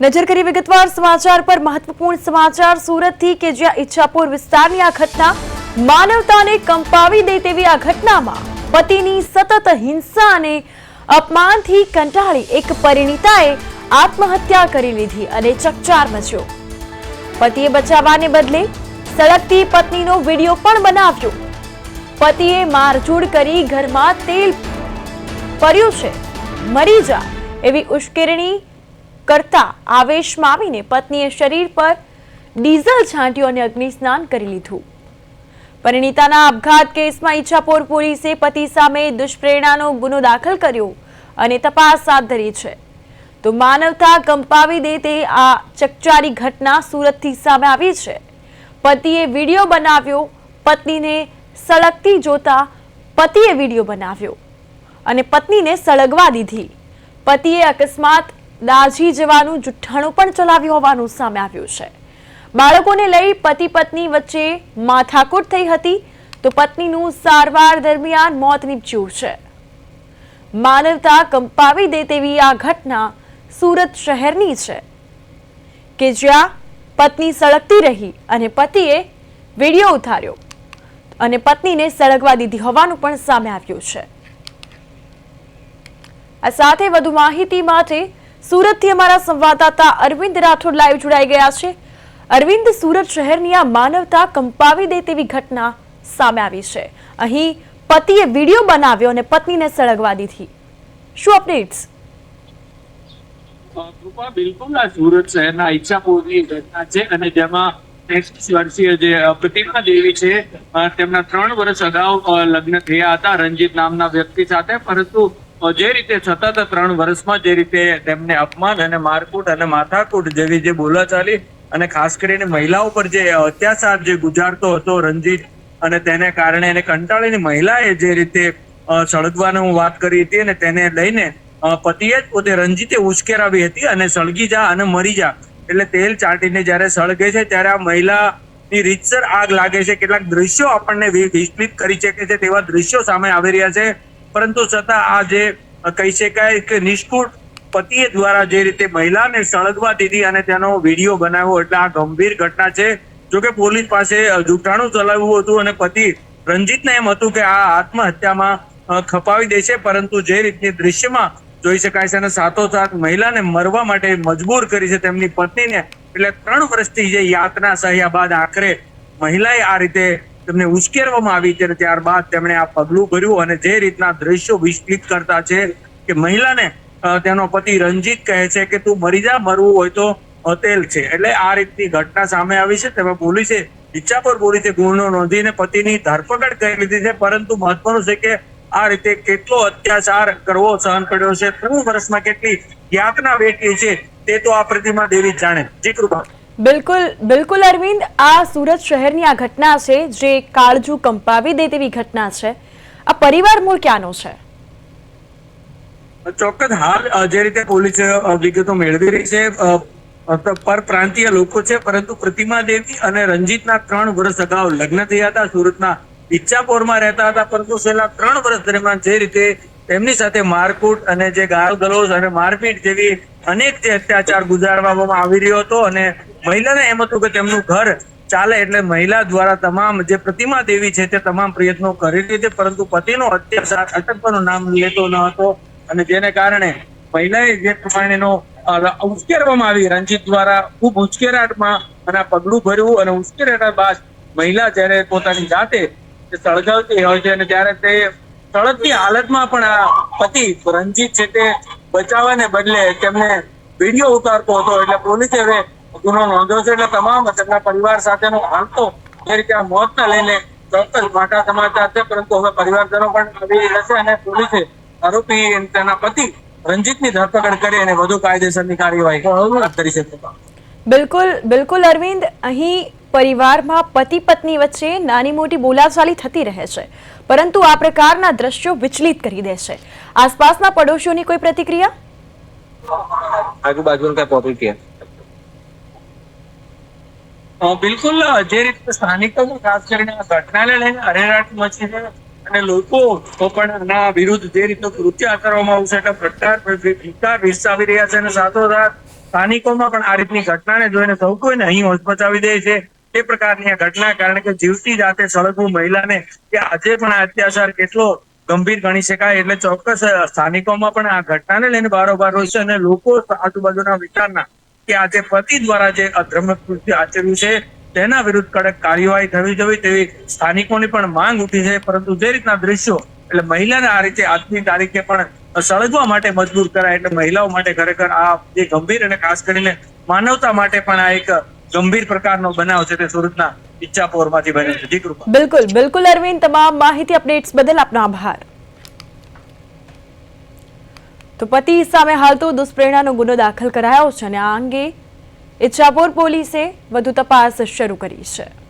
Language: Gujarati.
નજર કરી વિગતવાર સમાચાર પર મહત્વપૂર્ણ સમાચાર સુરતથી કે જ્યાં ઈચ્છાપુર વિસ્તારની આ ઘટના માનવતાને કંપાવી દે તેવી આ ઘટનામાં પતિની સતત હિંસા અને અપમાનથી કંટાળી એક પરિણીતાએ આત્મહત્યા કરી લીધી અને ચકચાર મચ્યો. પતિએ બચાવવાને બદલે સળગતી પત્નીનો વીડિયો પણ બનાવ્યો. પતિએ મારઝૂડ કરી ઘરમાં તેલ પડ્યું છે. મરી જા એવી ઉશ્કેરણી કરતા આવેશમાં આવીને પત્નીએ શરીર પર ડીઝલ છાંટ્યું અને અગ્નિ સ્નાન કરી લીધું. પરિણીતાના આપઘાત કેસમાં ઈચ્છાપોર પોલીસે પતિ સામે દુષ્પ્રેરણાનો ગુનો દાખલ કર્યો અને તપાસ હાથ ધરી છે. તો માનવતા કંપાવી દે તે આ ચકચારી ઘટના સુરતથી સામે આવી છે. પતિએ વીડિયો બનાવ્યો, પત્નીને સળગતી જોતા પતિએ વીડિયો બનાવ્યો અને પત્નીને સળગવા દીધી. પતિએ અકસ્માત દાઝી જવાનું જુઠ્ઠાણું પણ ચલાવ્યું હોવાનું સામે આવ્યું છે. બાળકોને લઈ પતિ પત્ની વચ્ચે માથાકૂટ થઈ હતી તો પત્નીનું સારવાર દરમિયાન મોત નીપજ્યું છે. માનવતા કંપાવી દે તેવી આ ઘટના સુરત શહેરની છે. કે જ્યાં પત્ની સળગતી રહી અને પતિએ વીડિયો ઉતાર્યો અને પત્નીને સળગવા દીધી હોવાનું પણ સામે આવ્યું છે. આ સાથે વધુ માહિતી માટે સુરતથી અમારા સંવાદદાતા અરવિંદ રાઠોડ લાઈવ જોડાઈ ગયા છે. અરવિંદ, સુરત શહેરની આ માનવતા કંપાવી દે તેવી ઘટના સામે આવી છે. અહીં પતિએ વીડિયો બનાવ્યો અને પત્નીને સળગવા દીધી. શું અપડેટ્સ કૃપા બિલકુલ આ સુરત શહેરના ઈચ્છાપુરની ઘટના છે અને જેમાં વર્ષીય જે પ્રતિમા દેવી છે તેમના ત્રણ વર્ષ અગાઉ લગ્ન થયા હતા રંજીત નામના વ્યક્તિ સાથે, પરંતુ જે રીતે સતત ત્રણ વર્ષમાં જે રીતે તેમને અપમાન અને મારકૂટ અને માથાકૂટ જેવી જે બોલાચાલી અને ખાસ કરીને મહિલાઓ પર જે અત્યાચાર જે ગુજારતો હતો રંજીત અને તેને કારણે એને કંટાળીની મહિલાએ જે રીતે સળગવાનો હું વાત કરી હતી અને તેને લઈને પતિએ જ પોતે રંજીતે ઉશ્કેરાવી હતી અને સળગી જા અને મરી જા. એટલે તેલ ચાટીને જ્યારે સળગે છે ત્યારે આ મહિલાની રીતસર આગ લાગે છે. કેટલાક દ્રશ્યો આપણને વિ- વિસ્મિત કરી શકે છે તેવા દ્રશ્યો સામે આવી રહ્યા છે. પરંતુ છતાં આ જે કહી શકાય કે નિષ્ઠુર પતિએ દ્વારા જે રીતે મહિલાને સળગવા દીધી અને તેનો વીડિયો બનાવ્યો, એટલે આ ગંભીર ઘટના છે. જોકે પોલીસ પાસે જૂઠાણું ચલાવ્યું હતું અને પતિ રંજીતને એમ હતું કે આ આત્મહત્યામાં ખપાવી દેશે, પરંતુ જે રીતની દૃશ્યમાં જોઈ શકાય છે અને સાથોસાથ મહિલાને મરવા માટે મજબૂર કરી છે તેમની પત્નીને, એટલે ત્રણ વર્ષથી જે યાતના સહ્યા બાદ આખરે મહિલાએ આ રીતે તેમને ઉશ્કેરવામાં આવી ત્યારે ત્યારબાદ તેમણે આ પગલું ભર્યું અને જે રીતના દ્રશ્યો વિસ્તૃત કરતા છે કે મહિલાને તેનો પતિ રંજીત કહે છે કે તું મરી જા, મરવું હોય તો હતેલ છે. એટલે આ રીતની ઘટના સામે આવી છે. તેમાં પોલીસે ઈચ્છાપુર પોલીસે ગુનો નોંધીને પતિની ધરપકડ કરી લીધી છે, પરંતુ મહત્વનું છે કે આ રીતે કેટલો અત્યાચાર કરવો સહન કર્યો છે. ત્રણ વર્ષમાં કેટલી યાતના વેઠી છે, તે તો આ પ્રતિમા દેવી જાણે. જી કૃપા બિલકુલ બિલકુલ અરવિંદ આ સુરત શહેરની આ ઘટના છે જે કાળજુ કંપાવી દે તેવી ઘટના છે. આ પરિવાર મૂળ ક્યાંનો છે? ચોક્કસ હાલ જે રીતે પોલીસ વિગતો મેળવી રહી છે પર અ, લોકો છે પરંતુ પ્રતિમા દેવી અને રંજીતના ત્રણ વર્ષ અગાઉ લગ્ન થયા હતા સુરતના ઈચ્છાપોરમાં રહેતા હતા પરંતુ છેલ્લા ત્રણ વર્ષ દરમિયાન જે રીતે તેમની સાથે મારકૂટ અને જે ગાળ ગલોચ અને મારપીટ જેવી અનેક જે અત્યાચાર ગુજારવામાં આવી રહ્યો હતો અને મહિલાને એમ હતું કે તેમનું ઘર ચાલે એટલે મહિલા દ્વારા તમામ જે પ્રતિમા દેવી છે તે તમામ પ્રયત્નો કરી લીધે, પરંતુ પતિનો અત્યાચાર અટકવાનું નામ લેતો ન હતો અને જેને કારણે મહિલાએ જે પ્રમાણેનો ઉશ્કેરવામાં આવી. રંજીત દ્વારા ખૂબ ઉશ્કેરાટમાં અને પગલું ભર્યું અને ઉશ્કેરાટ બાદ મહિલા જ્યારે પોતાની જાતે સળગાવતી હોય છે અને ત્યારે તે સળગતી હાલતમાં પણ આ પતિ રંજીત છે તે બચાવવાને બદલે તેમને વીડિયો ઉતારતો હતો. એટલે પોલીસે ગુનો નોંધ્યો છે એટલે તમામ તેમના પરિવાર સાથેનો હાલ તો જે રીતે આ મોતને લઈને ચોક્કસ મોટા સમાચાર છે પરંતુ હવે પરિવારજનો પણ આવી રહેશે અને પોલીસે આરોપી તેના પતિ રંજીતની ધરપકડ કરી અને વધુ કાયદેસરની કાર્યવાહી કરી શકે બિલકુલ બિલકુલ અરવિંદ અહીં પરિવારમાં પતિ પત્ની વચ્ચે નાની મોટી બોલાચાલી થતી રહે છે પરંતુ આ પ્રકારના દ્રશ્યો વિચલિત કરી દે છે. આસપાસના પડોશીઓની કોઈ પ્રતિક્રિયા? આજુબાજુ કઈ પ્રતિક્રિયા બિલકુલ જે રીતે સ્થાનિકો ખાસ કરીને આ ઘટનાને લઈને અરેરાટ મચી છે અને લોકો તો પણ આના વિરુદ્ધ જે રીતનું કૃત્ય આચરવામાં આવશે એટલે વિસ્તાર વિકસાવી રહ્યા છે અને સાથોસાથ સ્થાનિકોમાં પણ આ રીતની ઘટનાને જોઈને સૌ કોઈને અહીં હોસ્પચાવી દે છે. એ પ્રકારની આ ઘટના કારણ કે જીવતી જાતે સળગવું મહિલાને કે આજે પણ આ અત્યાચાર કેટલો ગંભીર ગણી શકાય એટલે ચોક્કસ સ્થાનિકોમાં પણ આ ઘટનાને લઈને બારોબાર હોય છે અને લોકો આજુબાજુના વિસ્તારના કે આજે પતિ દ્વારા જે અધર્મ કૃત્ય આચર્યું છે, તેના વિરુદ્ધ કડક કાર્યવાહી થવી જોઈએ તેવી સ્થાનિકોની પણ માંગ ઉઠી છે. પરંતુ જે રીતના દ્રશ્યો, એટલે મહિલાને આ રીતે આજની તારીખે પણ સળગવા માટે મજબૂર કરાય, એટલે મહિલાઓ માટે ખરેખર આ જે ગંભીર અને ખાસ કરીને માનવતા માટે પણ આ એક ગંભીર પ્રકારનો બનાવ છે તે સુરતના ઈચ્છાપોરમાંથી બન્યો છે. બિલકુલ બિલકુલ અરવિંદ, તમામ માહિતી અપડેટ્સ બદલ આપનો આભાર. તો પતિ સામે હાલ તો દુષ્પ્રેરણાનો ગુનો દાખલ કરાયો છે અને આ અંગે ઈચ્છાપુર પોલીસે વધુ તપાસ શરૂ કરી છે.